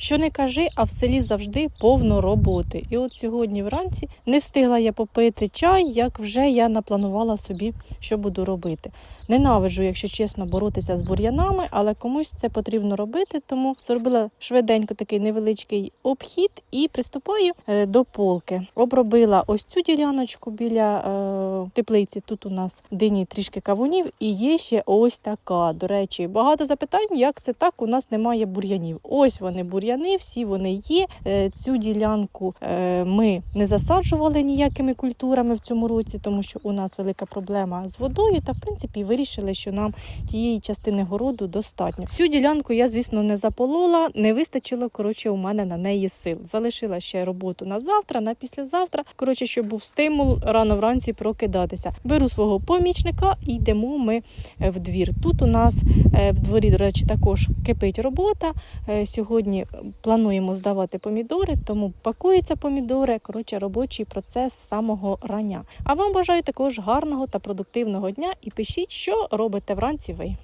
Що не кажи, а в селі завжди повно роботи. І от сьогодні вранці не встигла я попити чай, як вже я напланувала собі, що буду робити. Ненавиджу, якщо чесно, боротися з бур'янами, але комусь це потрібно робити, тому зробила швиденько такий невеличкий обхід і приступаю е, до полки. Обробила ось цю діляночку біля теплиці. Тут у нас дині трішки кавунів, і є ще ось така. До речі, багато запитань, як це так, у нас немає бур'янів. Ось вони бур'яни, всі вони є. Е, Цю ділянку е, ми не засаджували ніякими культурами в цьому році, тому що у нас велика проблема з водою. Та в принципі вирішили, що нам тієї частини городу достатньо. Всю ділянку я, звісно, не заполола, не вистачило коротше у мене на неї сил. Залишила ще роботу на завтра, на післязавтра. Коротше, щоб був стимул рано вранці прокидатися. Беру свого помічника і йдемо ми е, в двір. Тут у нас е, в дворі, до речі, також кипить робота. Е, Сьогодні плануємо здавати помідори, тому пакуються помідори. Коротше, робочий процес з самого рання. А вам бажаю також гарного та продуктивного дня і пишіть, що робите вранці ви.